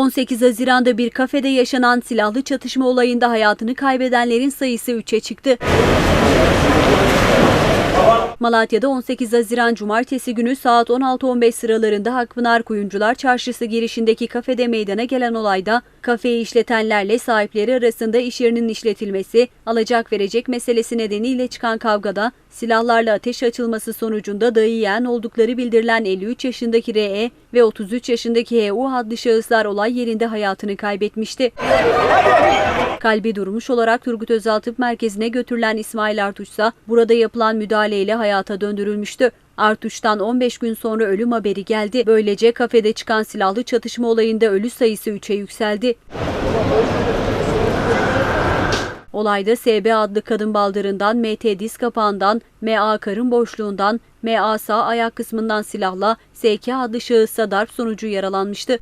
18 Haziran'da bir kafede yaşanan silahlı çatışma olayında hayatını kaybedenlerin sayısı 3'e çıktı. Malatya'da 18 Haziran Cumartesi günü saat 16.15 sıralarında Hakpınar Kuyumcular Çarşısı girişindeki kafede meydana gelen olayda kafeyi işletenlerle sahipleri arasında iş yerinin işletilmesi, alacak verecek meselesi nedeniyle çıkan kavgada silahlarla ateş açılması sonucunda dağı yiyen oldukları bildirilen 53 yaşındaki RE ve 33 yaşındaki HU adlı şahıslar olay yerinde hayatını kaybetmişti. Kalbi durmuş olarak Turgut Özal Tıp Merkezi'ne götürülen İsmail Artuç ise burada yapılan müdahaleyle hayata döndürülmüştü. Artuç'tan 15 gün sonra ölüm haberi geldi. Böylece kafede çıkan silahlı çatışma olayında ölü sayısı 3'e yükseldi. Olayda SB adlı kadın baldırından, MT diz kapağından, MA karın boşluğundan, MA sağ ayak kısmından silahla, SK adlı şahısa darp sonucu yaralanmıştı.